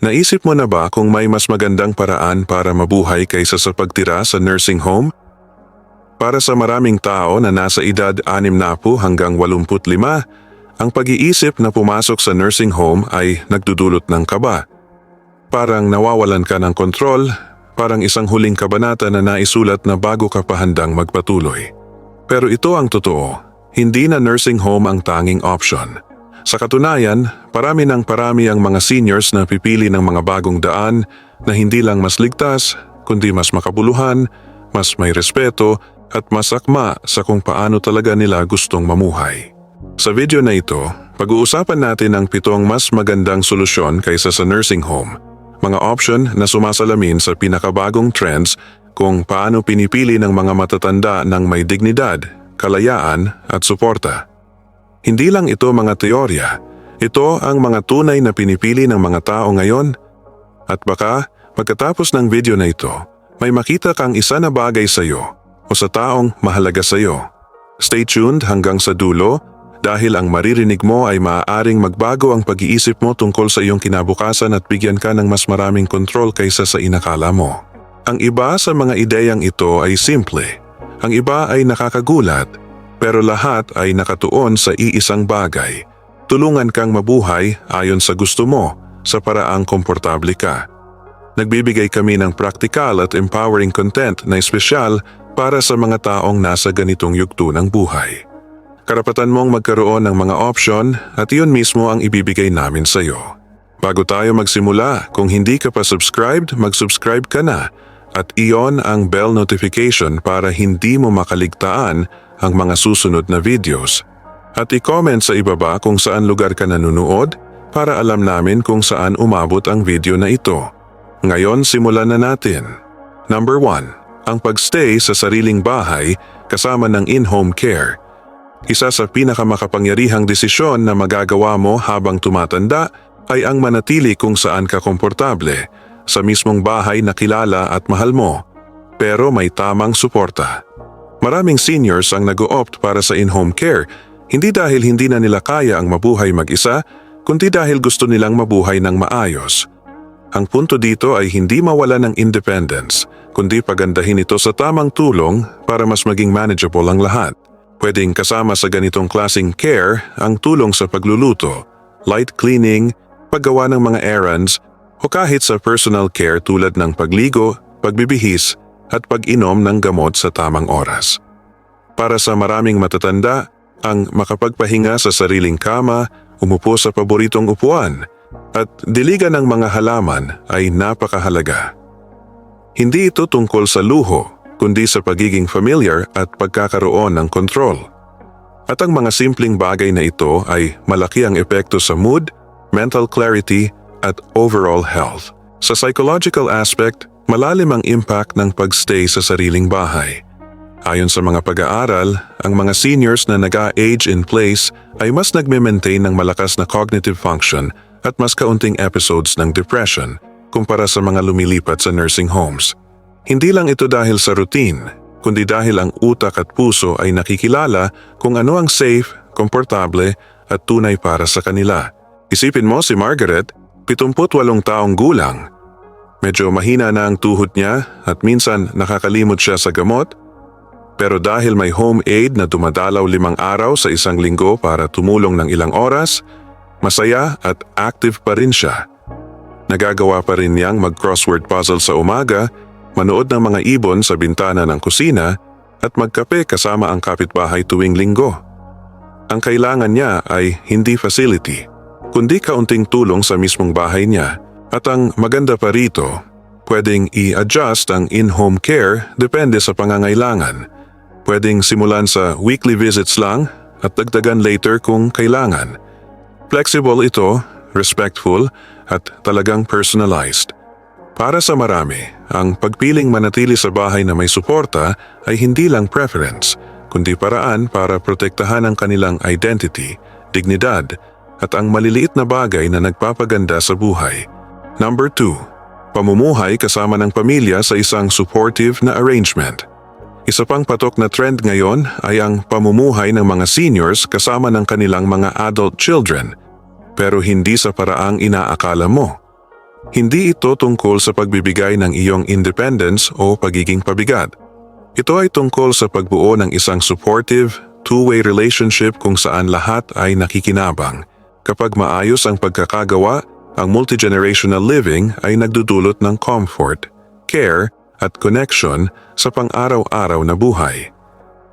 Naisip mo na ba kung may mas magandang paraan para mabuhay kaysa sa pagtira sa nursing home? Para sa maraming tao na nasa edad 60 hanggang 85, ang pag-iisip na pumasok sa nursing home ay nagdudulot ng kaba. Parang nawawalan ka ng kontrol, parang isang huling kabanata na naisulat na bago ka pa handang magpatuloy. Pero ito ang totoo, hindi na nursing home ang tanging option. Sa katunayan, parami ng parami ang mga seniors na pipili ng mga bagong daan na hindi lang mas ligtas, kundi mas makabuluhan, mas may respeto at mas akma sa kung paano talaga nila gustong mamuhay. Sa video na ito, pag-uusapan natin ang pitong mas magandang solusyon kaysa sa nursing home. Mga option na sumasalamin sa pinakabagong trends kung paano pinipili ng mga matatanda ng may dignidad, kalayaan at suporta. Hindi lang ito mga teorya, ito ang mga tunay na pinipili ng mga tao ngayon. At baka, pagkatapos ng video na ito, may makita kang isa na bagay sa iyo o sa taong mahalaga sa iyo. Stay tuned hanggang sa dulo dahil ang maririnig mo ay maaaring magbago ang pag-iisip mo tungkol sa iyong kinabukasan at bigyan ka ng mas maraming kontrol kaysa sa inakala mo. Ang iba sa mga ideyang ito ay simple. Ang iba ay nakakagulat, pero lahat ay nakatuon sa iisang bagay. Tulungan kang mabuhay ayon sa gusto mo, sa paraang komportable ka. Nagbibigay kami ng practical at empowering content na espesyal para sa mga taong nasa ganitong yugto ng buhay. Karapatan mong magkaroon ng mga option at iyon mismo ang ibibigay namin sa iyo. Bago tayo magsimula, kung hindi ka pa subscribed, mag-subscribe ka na at iyon ang bell notification para hindi mo makaligtaan ang mga susunod na videos. At i-comment sa ibaba kung saan lugar ka nanonood para alam namin kung saan umabot ang video na ito. Ngayon simulan na natin. Number 1. Ang pagstay sa sariling bahay kasama ng in-home care. Isa sa pinakamakapangyarihang desisyon na magagawa mo habang tumatanda ay ang manatili kung saan ka komportable sa mismong bahay na kilala at mahal mo, pero may tamang suporta. Maraming seniors ang nag-oopt para sa in-home care, hindi dahil hindi na nila kaya ang mabuhay mag-isa, kundi dahil gusto nilang mabuhay ng maayos. Ang punto dito ay hindi mawala ng independence, kundi pagandahin ito sa tamang tulong para mas maging manageable ang lahat. Pwedeng kasama sa ganitong klasing care ang tulong sa pagluluto, light cleaning, paggawa ng mga errands, o kahit sa personal care tulad ng pagligo, pagbibihis, at pag-inom ng gamot sa tamang oras. Para sa maraming matatanda, ang makapagpahinga sa sariling kama, umupo sa paboritong upuan, at diligan ng mga halaman ay napakahalaga. Hindi ito tungkol sa luho, kundi sa pagiging familiar at pagkakaroon ng kontrol. At ang mga simpleng bagay na ito ay malaki ang epekto sa mood, mental clarity at overall health. Sa psychological aspect, malalim ang impact ng pagstay sa sariling bahay. Ayon sa mga pag-aaral, ang mga seniors na nag-age in place ay mas nagme-maintain ng malakas na cognitive function at mas kaunting episodes ng depression kumpara sa mga lumilipat sa nursing homes. Hindi lang ito dahil sa routine, kundi dahil ang utak at puso ay nakikilala kung ano ang safe, komportable at tunay para sa kanila. Isipin mo si Margaret, 78 taong gulang. Medyo mahina na ang tuhod niya at minsan nakakalimot siya sa gamot. Pero dahil may home aid na dumadalaw limang araw sa isang linggo para tumulong ng ilang oras, masaya at active pa rin siya. Nagagawa pa rin niyang mag-crossword puzzle sa umaga manood ng mga ibon sa bintana ng kusina at magkape kasama ang kapitbahay tuwing linggo. Ang kailangan niya ay hindi facility, kundi kaunting tulong sa mismong bahay niya at ang maganda pa rito, pwedeng i-adjust ang in-home care depende sa pangangailangan. Pwedeng simulan sa weekly visits lang at dagdagan later kung kailangan. Flexible ito, respectful at talagang personalized. Para sa marami, ang pagpiling manatili sa bahay na may suporta ay hindi lang preference, kundi paraan para protektahan ang kanilang identity, dignidad, at ang maliliit na bagay na nagpapaganda sa buhay. Number 2. Pamumuhay kasama ng pamilya sa isang supportive na arrangement. Isa pang patok na trend ngayon ay ang pamumuhay ng mga seniors kasama ng kanilang mga adult children, pero hindi sa paraang inaakala mo. Hindi ito tungkol sa pagbibigay ng iyong independence o pagiging pabigat. Ito ay tungkol sa pagbuo ng isang supportive, two-way relationship kung saan lahat ay nakikinabang. Kapag maayos ang pagkakagawa, ang multigenerational living ay nagdudulot ng comfort, care, at connection sa pang-araw-araw na buhay.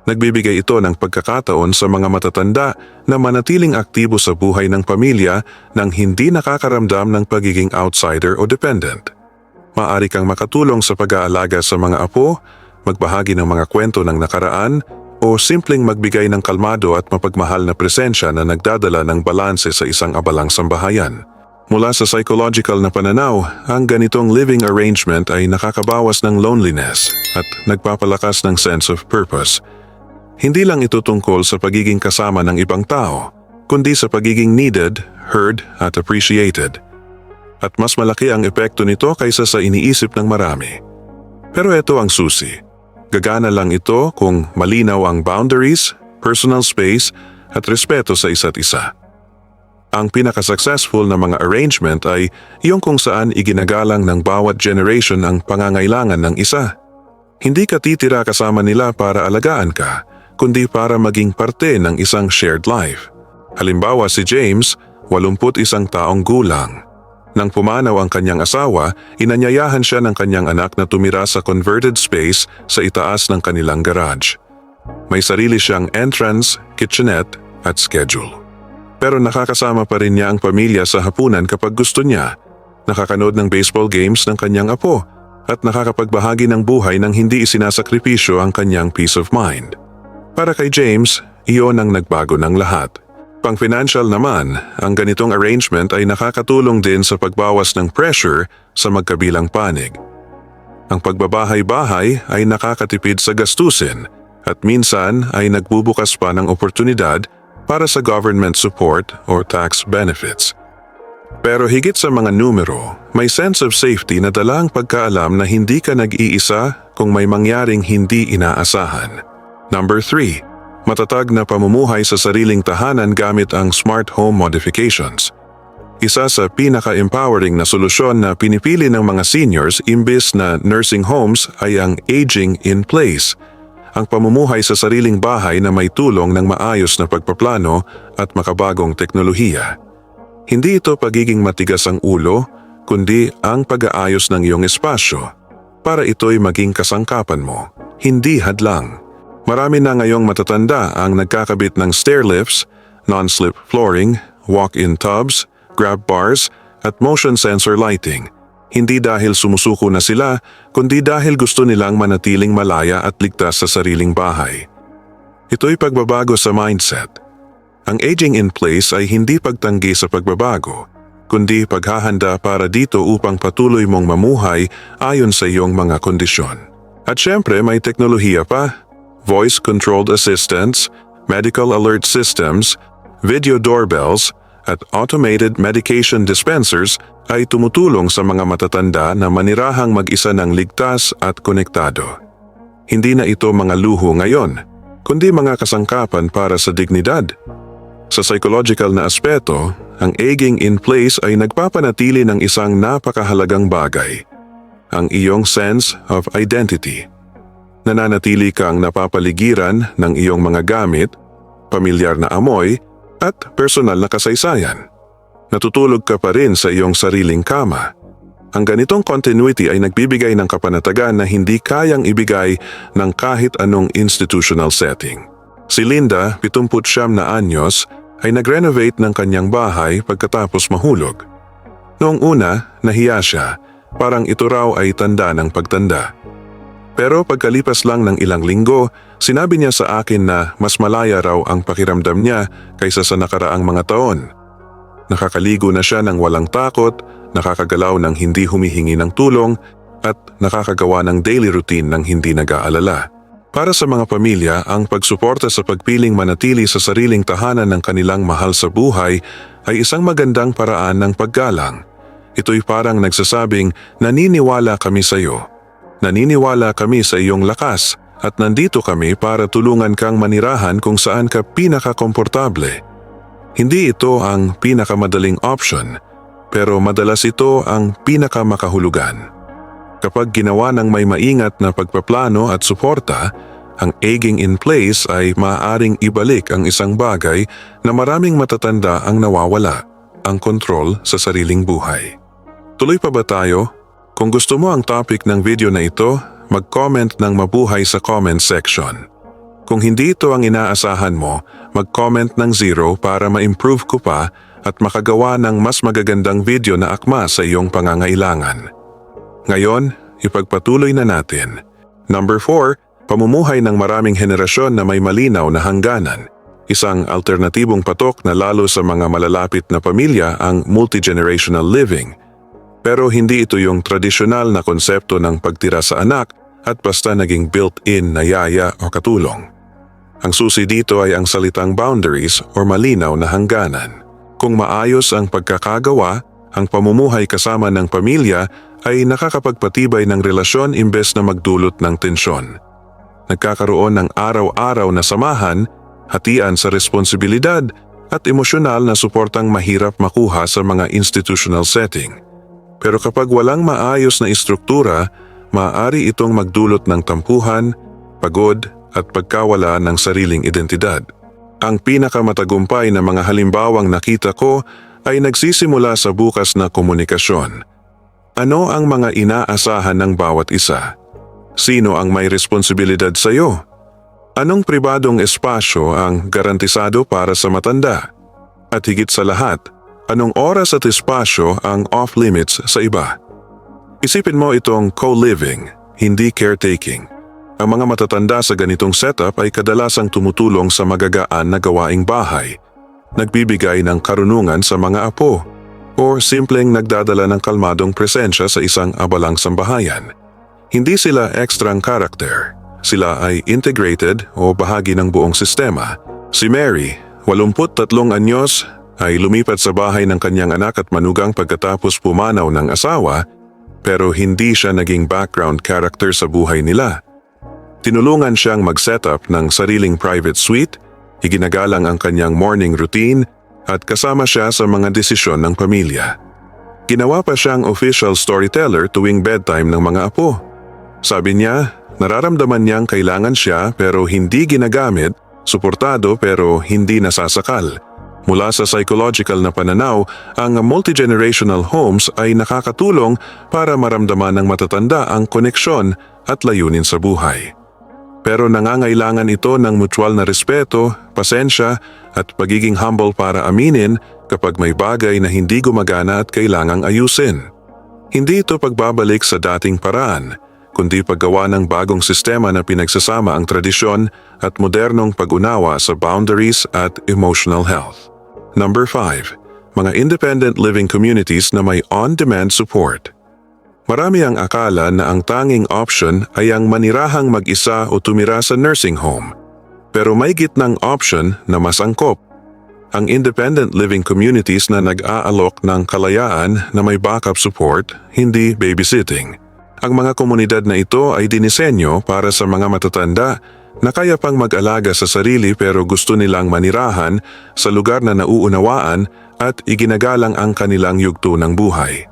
Nagbibigay ito ng pagkakataon sa mga matatanda na manatiling aktibo sa buhay ng pamilya nang hindi nakakaramdam ng pagiging outsider o dependent. Maari kang makatulong sa pag-aalaga sa mga apo, magbahagi ng mga kwento ng nakaraan, o simpleng magbigay ng kalmado at mapagmahal na presensya na nagdadala ng balanse sa isang abalang sambahayan. Mula sa psychological na pananaw, ang ganitong living arrangement ay nakakabawas ng loneliness at nagpapalakas ng sense of purpose. Hindi lang ito tungkol sa pagiging kasama ng ibang tao, kundi sa pagiging needed, heard at appreciated. At mas malaki ang epekto nito kaysa sa iniisip ng marami. Pero ito ang susi. Gagana lang ito kung malinaw ang boundaries, personal space at respeto sa isa't isa. Ang pinaka-successful na mga arrangement ay yung kung saan iginagalang ng bawat generation ang pangangailangan ng isa. Hindi ka titira kasama nila para alagaan ka, kundi para maging parte ng isang shared life. Halimbawa si James, 81 taong gulang. Nang pumanaw ang kanyang asawa, inanyayahan siya ng kanyang anak na tumira sa converted space sa itaas ng kanilang garage. May sarili siyang entrance, kitchenette at schedule. Pero nakakasama pa rin niya ang pamilya sa hapunan kapag gusto niya. Nakakanood ng baseball games ng kanyang apo at nakakapagbahagi ng buhay nang hindi isinasakripisyo ang kanyang peace of mind. Para kay James, iyon ang nagbago ng lahat. Pang financial naman, ang ganitong arrangement ay nakakatulong din sa pagbawas ng pressure sa magkabilang panig. Ang pagbabahay-bahay ay nakakatipid sa gastusin at minsan ay nagbubukas pa ng oportunidad para sa government support or tax benefits. Pero higit sa mga numero, may sense of safety na dala ang pagkaalam na hindi ka nag-iisa kung may mangyaring hindi inaasahan. Number 3. Matatag na pamumuhay sa sariling tahanan gamit ang smart home modifications. Isa sa pinaka-empowering na solusyon na pinipili ng mga seniors imbis na nursing homes ay ang aging in place – ang pamumuhay sa sariling bahay na may tulong ng maayos na pagpaplano at makabagong teknolohiya. Hindi ito pagiging matigas ang ulo, kundi ang pag-aayos ng iyong espasyo para ito'y maging kasangkapan mo, hindi hadlang. Marami na ngayong matatanda ang nagkakabit ng stair lifts, non-slip flooring, walk-in tubs, grab bars at motion sensor lighting – hindi dahil sumusuko na sila, kundi dahil gusto nilang manatiling malaya at ligtas sa sariling bahay. Ito'y pagbabago sa mindset. Ang aging in place ay hindi pagtanggi sa pagbabago, kundi paghahanda para dito upang patuloy mong mamuhay ayon sa iyong mga kondisyon. At syempre may teknolohiya pa, voice-controlled assistants, medical alert systems, video doorbells, at automated medication dispensers ay tumutulong sa mga matatanda na manirahang mag-isa ng ligtas at konektado. Hindi na ito mga luho ngayon, kundi mga kasangkapan para sa dignidad. Sa psychological na aspeto, ang aging in place ay nagpapanatili ng isang napakahalagang bagay, ang iyong sense of identity. Nananatili kang napapaligiran ng iyong mga gamit, pamilyar na amoy at personal na kasaysayan. Natutulog ka pa rin sa iyong sariling kama. Ang ganitong continuity ay nagbibigay ng kapanatagan na hindi kayang ibigay ng kahit anong institutional setting. Si Linda, 79 na anyos, ay nag-renovate ng kanyang bahay pagkatapos mahulog. Noong una, nahiya siya, parang ito raw ay tanda ng pagtanda. Pero pagkalipas lang ng ilang linggo, sinabi niya sa akin na mas malaya raw ang pakiramdam niya kaysa sa nakaraang mga taon. Nakakaligo na siya ng walang takot, nakakagalaw ng hindi humihingi ng tulong, at nakakagawa ng daily routine ng hindi nag-aalala. Para sa mga pamilya, ang pagsuporta sa pagpiling manatili sa sariling tahanan ng kanilang mahal sa buhay ay isang magandang paraan ng paggalang. Ito'y parang nagsasabing, naniniwala kami sa iyo Naniniwala kami sa iyong lakas at nandito kami para tulungan kang manirahan kung saan ka pinakakomportable. Hindi ito ang pinakamadaling option, pero madalas ito ang pinakamakahulugan. Kapag ginawa ng may maingat na pagpaplano at suporta, ang aging in place ay maaaring ibalik ang isang bagay na maraming matatanda ang nawawala, ang kontrol sa sariling buhay. Tuloy pa ba tayo? Kung gusto mo ang topic ng video na ito, mag-comment ng mabuhay sa comment section. Kung hindi ito ang inaasahan mo, mag-comment ng zero para ma-improve ko pa at makagawa ng mas magagandang video na akma sa iyong pangangailangan. Ngayon, ipagpatuloy na natin. Number 4, pamumuhay ng maraming henerasyon na may malinaw na hangganan. Isang alternatibong patok na lalo sa mga malalapit na pamilya ang multigenerational living. Pero hindi ito yung tradisyonal na konsepto ng pagtira sa anak at basta naging built-in na yaya o katulong. Ang susi dito ay ang salitang boundaries o malinaw na hangganan. Kung maayos ang pagkakagawa, ang pamumuhay kasama ng pamilya ay nakakapagpatibay ng relasyon imbes na magdulot ng tensyon. Nagkakaroon ng araw-araw na samahan, hatian sa responsibilidad at emosyonal na suportang mahirap makuha sa mga institutional setting. Pero kapag walang maayos na istruktura, maaari itong magdulot ng tampuhan, pagod at pagkawala ng sariling identidad. Ang pinakamatagumpay na mga halimbawang nakita ko ay nagsisimula sa bukas na komunikasyon. Ano ang mga inaasahan ng bawat isa? Sino ang may responsibilidad sa iyo? Anong pribadong espasyo ang garantisado para sa matanda? At higit sa lahat, anong oras at espasyo ang off-limits sa iba? Isipin mo itong co-living, hindi caretaking. Ang mga matatanda sa ganitong setup ay kadalasang tumutulong sa magagaan na gawaing bahay, nagbibigay ng karunungan sa mga apo, o simpleng nagdadala ng kalmadong presensya sa isang abalang sambahayan. Hindi sila extrang karakter. Sila ay integrated o bahagi ng buong sistema. Si Mary, 83 anyos, ay lumipat sa bahay ng kanyang anak at manugang pagkatapos pumanaw ng asawa pero hindi siya naging background character sa buhay nila. Tinulungan siyang mag-setup ng sariling private suite, iginagalang ang kanyang morning routine at kasama siya sa mga desisyon ng pamilya. Ginawa pa siyang official storyteller tuwing bedtime ng mga apo. Sabi niya, nararamdaman niyang kailangan siya pero hindi ginagamit, suportado pero hindi nasasakal. Mula sa psychological na pananaw, ang multigenerational homes ay nakakatulong para maramdaman ng matatanda ang koneksyon at layunin sa buhay. Pero nangangailangan ito ng mutual na respeto, pasensya at pagiging humble para aminin kapag may bagay na hindi gumagana at kailangang ayusin. Hindi ito pagbabalik sa dating paraan, kundi paggawa ng bagong sistema na pinagsasama ang tradisyon at modernong pag-unawa sa boundaries at emotional health. Number 5. Mga independent living communities na may on-demand support. Marami ang akala na ang tanging option ay ang manirahang mag-isa o tumira sa nursing home. Pero may gitnang option na mas angkop. Ang independent living communities na nag-aalok ng kalayaan na may backup support, hindi babysitting. Ang mga komunidad na ito ay dinisenyo para sa mga matatanda na kaya pang mag-alaga sa sarili pero gusto nilang manirahan sa lugar na nauunawaan at iginagalang ang kanilang yugto ng buhay.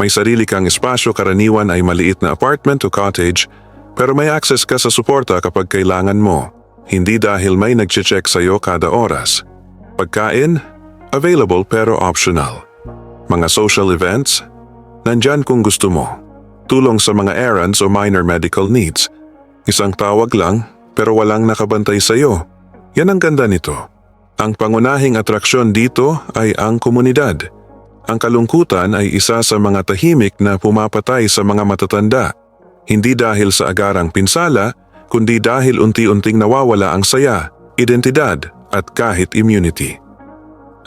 May sarili kang espasyo karaniwan ay maliit na apartment o cottage pero may access ka sa suporta kapag kailangan mo. Hindi dahil may nag-check sa iyo kada oras. Pagkain, available pero optional. Mga social events, nandyan kung gusto mo. Tulong sa mga errands o minor medical needs. Isang tawag lang pero walang nakabantay sa iyo. Yan ang ganda nito. Ang pangunahing atraksyon dito ay ang komunidad. Ang kalungkutan ay isa sa mga tahimik na pumapatay sa mga matatanda. Hindi dahil sa agarang pinsala, kundi dahil unti-unting nawawala ang saya, identidad at kahit immunity.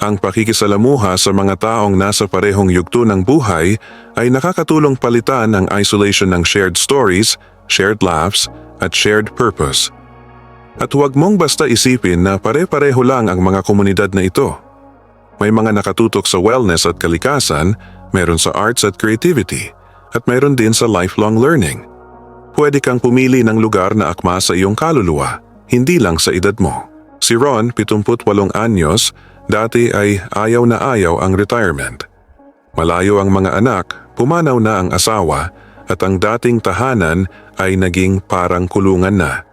Ang pakikisalamuha sa mga taong nasa parehong yugto ng buhay ay nakakatulong palitan ang isolation ng shared stories, shared laughs, at shared purpose. At huwag mong basta isipin na pare-pareho lang ang mga komunidad na ito. May mga nakatutok sa wellness at kalikasan, meron sa arts at creativity, at meron din sa lifelong learning. Pwede kang pumili ng lugar na akma sa iyong kaluluwa, hindi lang sa edad mo. Si Ron, 78 anyos, dati ay ayaw na ayaw ang retirement. Malayo ang mga anak, pumanaw na ang asawa at ang dating tahanan ay naging parang kulungan na.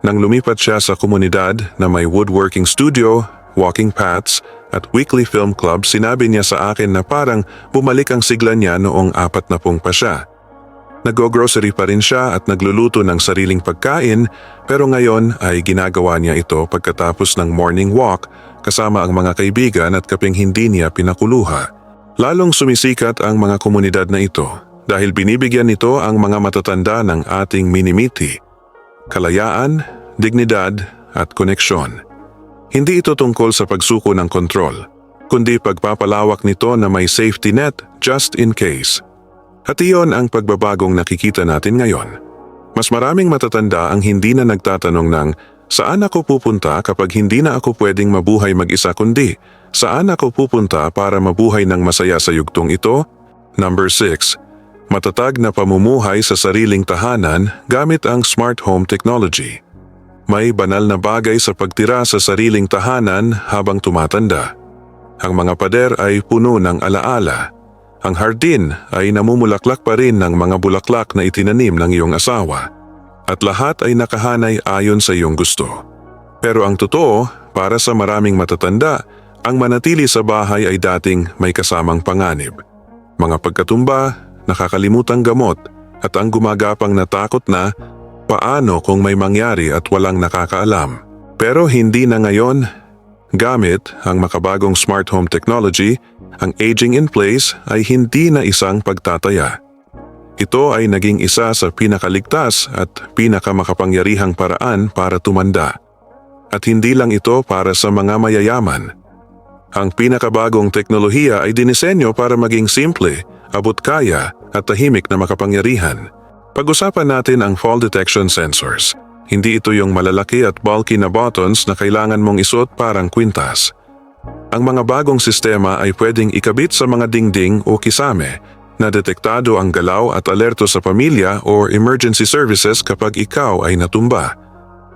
Nang lumipat siya sa komunidad na may woodworking studio, walking paths at weekly film club, sinabi niya sa akin na parang bumalik ang sigla niya noong apat na pung pa siya. Nag-grocery pa rin siya at nagluluto ng sariling pagkain pero ngayon ay ginagawa niya ito pagkatapos ng morning walk kasama ang mga kaibigan at kaping hindi niya pinakuluha. Lalong sumisikat ang mga komunidad na ito dahil binibigyan nito ang mga matatanda ng ating minimiti. Kalayaan, dignidad at koneksyon. Hindi ito tungkol sa pagsuko ng kontrol, kundi pagpapalawak nito na may safety net just in case. At iyon ang pagbabagong nakikita natin ngayon. Mas maraming matatanda ang hindi na nagtatanong ng saan ako pupunta kapag hindi na ako pwedeng mabuhay mag-isa kundi saan ako pupunta para mabuhay ng masaya sa yugtong ito? Number 6. Matatag na pamumuhay sa sariling tahanan gamit ang smart home technology. May banal na bagay sa pagtira sa sariling tahanan habang tumatanda. Ang mga pader ay puno ng alaala. Ang hardin ay namumulaklak pa rin ng mga bulaklak na itinanim ng iyong asawa. At lahat ay nakahanay ayon sa iyong gusto. Pero ang totoo, para sa maraming matatanda, ang manatili sa bahay ay dating may kasamang panganib. Mga pagkatumba, nakakalimutang gamot, at ang gumagapang natakot na paano kung may mangyari at walang nakakaalam. Pero hindi na ngayon, gamit ang makabagong smart home technology, ang aging in place ay hindi na isang pagtataya. Ito ay naging isa sa pinakaligtas at pinakamakapangyarihang paraan para tumanda. At hindi lang ito para sa mga mayayaman. Ang pinakabagong teknolohiya ay dinisenyo para maging simple, abot kaya at tahimik na makapangyarihan. Pag-usapan natin ang fall detection sensors. Hindi ito yung malalaki at bulky na buttons na kailangan mong isuot parang kwintas. Ang mga bagong sistema ay pwedeng ikabit sa mga dingding o kisame na detektado ang galaw at alerto sa pamilya o emergency services kapag ikaw ay natumba.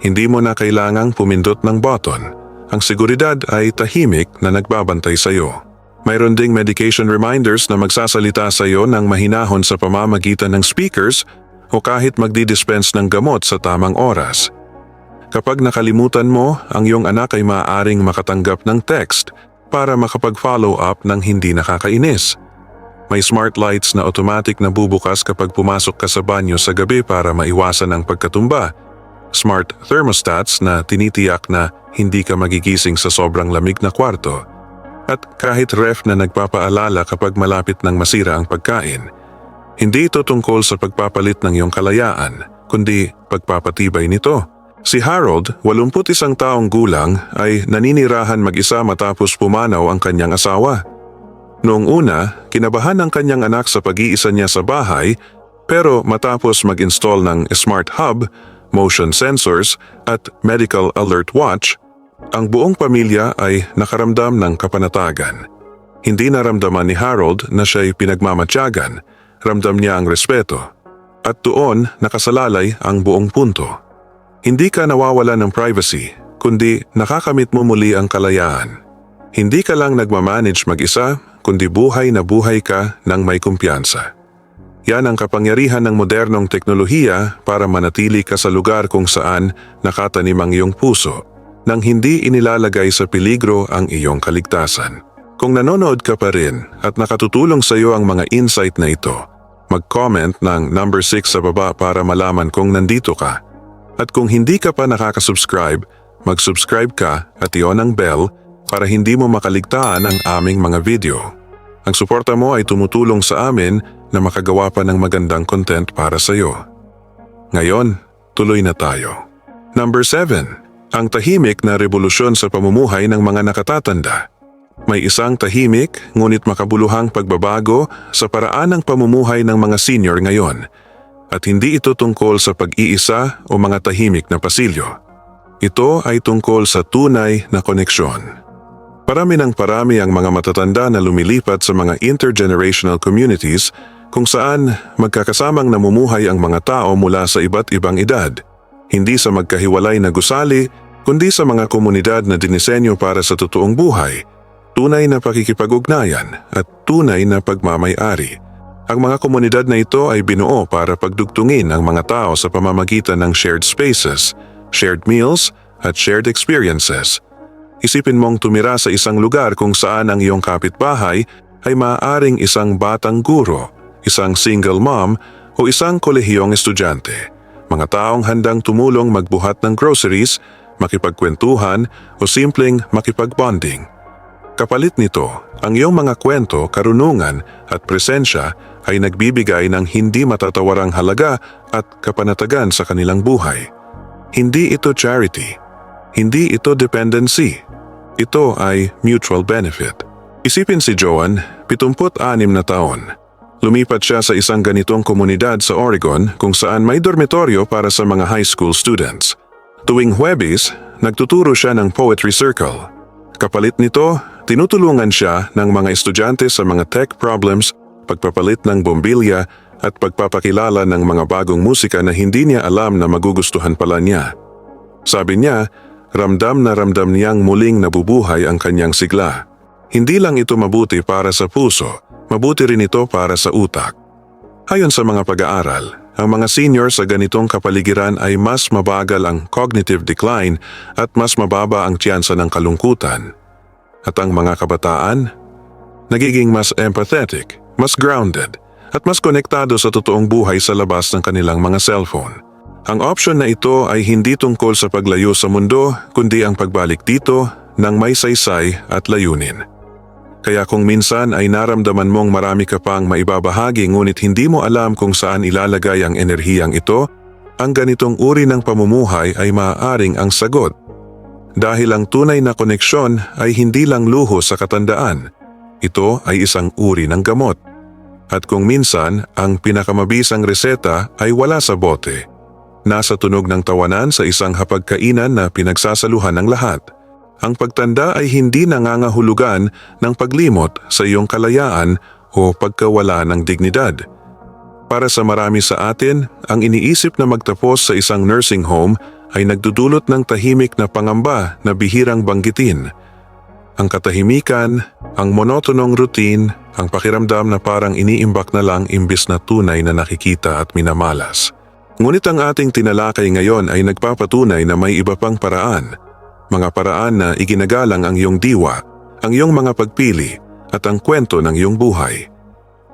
Hindi mo na kailangang pumindot ng button. Ang seguridad ay tahimik na nagbabantay sa iyo. Mayroon ding medication reminders na magsasalita sa iyo ng mahinahon sa pamamagitan ng speakers o kahit magdi-dispense ng gamot sa tamang oras. Kapag nakalimutan mo, ang iyong anak ay maaaring makatanggap ng text para makapag-follow up ng hindi nakakainis. May smart lights na automatic na bubukas kapag pumasok ka sa banyo sa gabi para maiwasan ang pagkatumba. Smart thermostats na tinitiyak na hindi ka magigising sa sobrang lamig na kwarto. At kahit ref na nagpapaalala kapag malapit ng masira ang pagkain. Hindi ito tungkol sa pagpapalit ng iyong kalayaan, kundi pagpapatibay nito. Si Harold, 81 taong gulang, ay naninirahan mag-isa matapos pumanaw ang kanyang asawa. Noong una, kinabahan ang kanyang anak sa pag-iisa niya sa bahay, pero matapos mag-install ng smart hub, motion sensors at medical alert watch, ang buong pamilya ay nakaramdam ng kapanatagan. Hindi naramdaman ni Harold na siya'y pinagmamatyagan, ramdam niya ang respeto. At doon nakasalalay ang buong punto. Hindi ka nawawala ng privacy, kundi nakakamit mo muli ang kalayaan. Hindi ka lang nagmamanage mag-isa, kundi buhay na buhay ka ng may kumpiyansa. Yan ang kapangyarihan ng modernong teknolohiya para manatili ka sa lugar kung saan nakatanim ang iyong puso nang hindi inilalagay sa peligro ang iyong kaligtasan. Kung nanonood ka pa rin at nakatutulong sa iyo ang mga insight na ito, mag-comment ng number 6 sa baba para malaman kung nandito ka. At kung hindi ka pa nakaka-subscribe, mag-subscribe ka at iyon ang bell para hindi mo makaligtaan ang aming mga video. Ang suporta mo ay tumutulong sa amin na makagawa pa ng magandang content para sa iyo. Ngayon, tuloy na tayo. Number 7. Ang tahimik na revolusyon sa pamumuhay ng mga nakatatanda. May isang tahimik ngunit makabuluhang pagbabago sa paraan ng pamumuhay ng mga senior ngayon at hindi ito tungkol sa pag-iisa o mga tahimik na pasilyo. Ito ay tungkol sa tunay na koneksyon. Parami ng parami ang mga matatanda na lumilipat sa mga intergenerational communities kung saan magkakasamang namumuhay ang mga tao mula sa iba't ibang edad. Hindi sa magkahiwalay na gusali, kundi sa mga komunidad na dinisenyo para sa totoong buhay. tunay na pakikipag-ugnayan at tunay na pagmamayari. Ang mga komunidad na ito ay binuo para pagdugtungin ang mga tao sa pamamagitan ng shared spaces, shared meals, at shared experiences. Isipin mong tumira sa isang lugar kung saan ang iyong kapitbahay ay maaaring isang batang guro, isang single mom o isang kolehiyong estudyante. Mga taong handang tumulong magbuhat ng groceries, makipagkwentuhan o simpleng makipagbonding. Kapalit nito, ang iyong mga kwento, karunungan at presensya ay nagbibigay ng hindi matatawarang halaga at kapanatagan sa kanilang buhay. Hindi ito charity. Hindi ito dependency. Ito ay mutual benefit. Isipin si Joan, 76 na taon. Lumipat siya sa isang ganitong komunidad sa Oregon kung saan may dormitoryo para sa mga high school students. Tuwing Huwebes, nagtuturo siya ng poetry circle. Kapalit nito, tinutulungan siya ng mga estudyante sa mga tech problems, pagpapalit ng bombilya at pagpapakilala ng mga bagong musika na hindi niya alam na magugustuhan pala niya. Sabi niya, ramdam na ramdam niyang muling nabubuhay ang kanyang sigla. Hindi lang ito mabuti para sa puso, mabuti rin ito para sa utak. Ayon sa mga pag-aaral, ang mga senior sa ganitong kapaligiran ay mas mabagal ang cognitive decline at mas mababa ang tiyansa ng kalungkutan. At ang mga kabataan, nagiging mas empathetic, mas grounded, at mas konektado sa totoong buhay sa labas ng kanilang mga cellphone. Ang option na ito ay hindi tungkol sa paglayo sa mundo, kundi ang pagbalik dito ng may saysay at layunin. Kaya kung minsan ay naramdaman mong marami ka pang maibabahagi ngunit hindi mo alam kung saan ilalagay ang enerhiyang ito, ang ganitong uri ng pamumuhay ay maaaring ang sagot. Dahil ang tunay na koneksyon ay hindi lang luho sa katandaan. Ito ay isang uri ng gamot. At kung minsan, ang pinakamabisang reseta ay wala sa bote. Nasa tunog ng tawanan sa isang hapagkainan na pinagsasaluhan ng lahat. Ang pagtanda ay hindi nangangahulugan ng paglimot sa iyong kalayaan o pagkawala ng dignidad. Para sa marami sa atin, ang iniisip na magtapos sa isang nursing home ay nagdudulot ng tahimik na pangamba na bihirang banggitin. Ang katahimikan, ang monotonong routine, ang pakiramdam na parang iniimbak na lang imbis na tunay na nakikita at minamalas. Ngunit ang ating tinalakay ngayon ay nagpapatunay na may iba pang paraan. Mga paraan na iginagalang ang iyong diwa, ang iyong mga pagpili at ang kwento ng iyong buhay.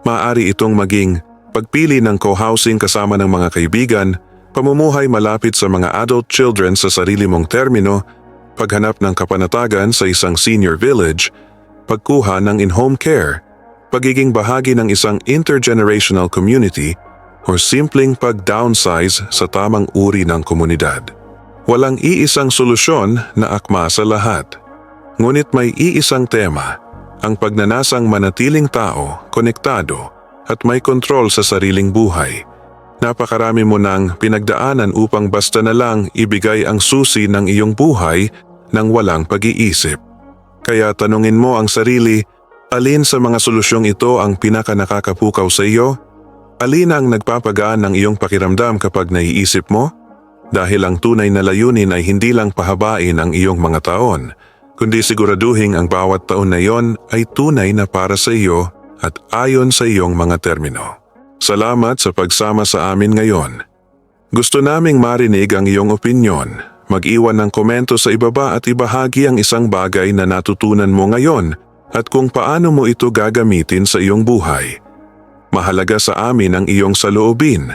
Maaari itong maging pagpili ng co-housing kasama ng mga kaibigan, pamumuhay malapit sa mga adult children sa sarili mong termino, paghanap ng kapanatagan sa isang senior village, pagkuha ng in-home care, pagiging bahagi ng isang intergenerational community, o simpleng pag-downsize sa tamang uri ng komunidad. Walang iisang solusyon na akma sa lahat. Ngunit may iisang tema, ang pagnanasang manatiling tao, konektado, at may kontrol sa sariling buhay. Napakarami mo nang pinagdaanan upang basta na lang ibigay ang susi ng iyong buhay nang walang pag-iisip. Kaya tanungin mo ang sarili, alin sa mga solusyong ito ang pinaka nakakapukaw sa iyo? Alin ang nagpapagaan ng iyong pakiramdam kapag naiisip mo? Dahil ang tunay na layunin ay hindi lang pahabain ang iyong mga taon, kundi siguraduhin ang bawat taon na iyon ay tunay na para sa iyo at ayon sa iyong mga termino. Salamat sa pagsama sa amin ngayon. Gusto naming marinig ang iyong opinyon. Mag-iwan ng komento sa ibaba at ibahagi ang isang bagay na natutunan mo ngayon at kung paano mo ito gagamitin sa iyong buhay. Mahalaga sa amin ang iyong saloobin,